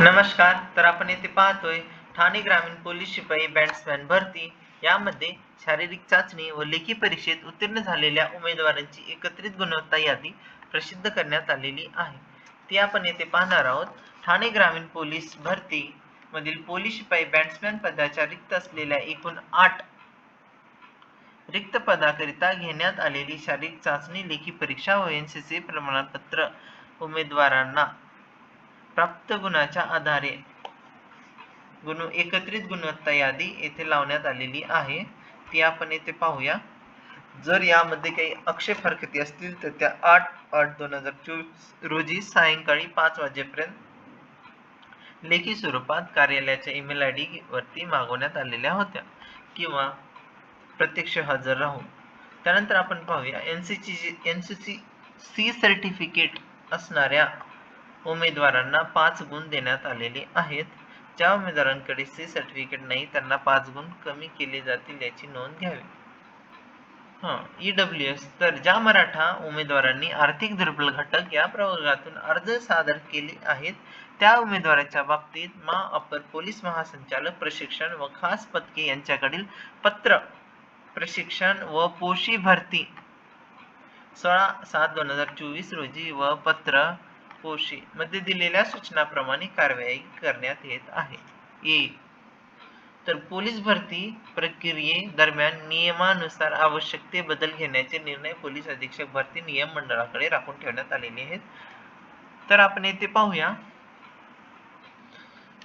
नमस्कार तर आपण येथे पाहतोय ठाणे ग्रामीण पोलीस शिपाई बॅट्समॅन भरती. यामध्ये शारीरिक चाचणी व लेखी परीक्षेत उत्तीर्ण झालेल्या उमेदवारांची एकत्रित गुणवत्ता यादी प्रसिद्ध करण्यात आलेली आहे. ती आपण येथे पाहणार आहोत. ठाणे ग्रामीण पोलीस भरती मधील पोलीस शिपाई बॅट्समॅन पदाच्या रिक्त असलेल्या एकूण आठ रिक्त पदाकरिता घेण्यात आलेली शारीरिक चाचणी लेखी परीक्षा व एनसीसी प्रमाणपत्र उमेदवारांना प्राप्त गुणाच्या आधारे. गुण एकत्रित गुणवत्ता यादी येथे लावण्यात आलेली आहे. ती आपण येथे पाहूया. जर यामध्ये काही अक्षय फरकती असतील तर त्या आठ आठ दोन हजार चोवीस रोजी सायंकाळी पाच वाजेपर्यंत लेखी स्वरूपात कार्यालयाच्या ईमेल आय डी वरती मागवण्यात आलेल्या होत्या किंवा प्रत्यक्ष हजर राहून. त्यानंतर आपण पाहूया. एन सी ची N C C C certificate असणाऱ्या उमेदवारांना पाच गुण देण्यात आलेले आहेत. ज्या उमेदवारांकडे सी सर्टिफिकेट नाही त्यांना पाच गुण कमी केले जातील याची नोंद घ्यावी. हां ई डब्ल्यू एस तर ज्या मराठा उमेदवारांनी आर्थिक दुर्बल घटक या प्रवर्गातून अर्ज सादर केले आहेत त्या उमेदवाराच्या बाबतीत मा अपर पोलीस महासंचालक प्रशिक्षण व खास पदके यांच्याकडील पत्र प्रशिक्षण व पोशी भरती सोळा सात दोन हजार चोवीस रोजी व पत्र कोशी मध्ये दिलेल्या सूचनाप्रमाणे कारवाई करण्यात येत आहे. येईल तर पोलीस भरती प्रक्रिये दरम्यान नियमानुसार आवश्यक ते बदल घेण्याचे निर्णय पोलीस अधीक्षक भरती नियम मंडळाकडे राखून ठेवण्यात आलेले आहेत. तर आपण येथे पाहूया.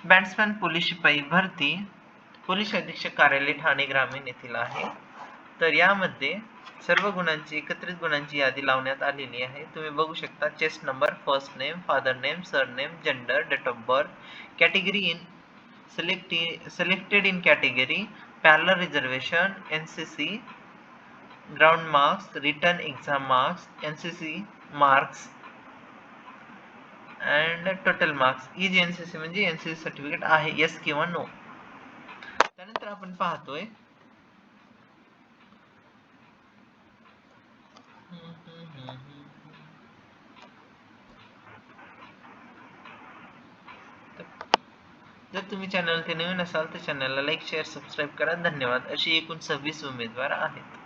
बॅट्समॅन पोलीस शिपाई भरती पोलीस अधीक्षक कार्यालय ठाणे ग्रामीण येथील आहे. तर यामध्ये सर्व गुणांची एकत्रित गुणांची यादी लावण्यात आलेली आहे. तुम्ही बघू शकता chest number first name father name surname gender date of birth category in select selected in category parallel reservation N C C ground marks written exam marks N C C marks and total marks he G N C C म्हणजे N C C certificate आहे. Yes किंवा no त्यानंतर आपण पाहतोय जर तुम्ही channel ते नवीन असाल तर चॅनलला लाईक शेअर सबस्क्राईब करा. धन्यवाद. अशी एकूण सव्वीस उमेदवार आहेत.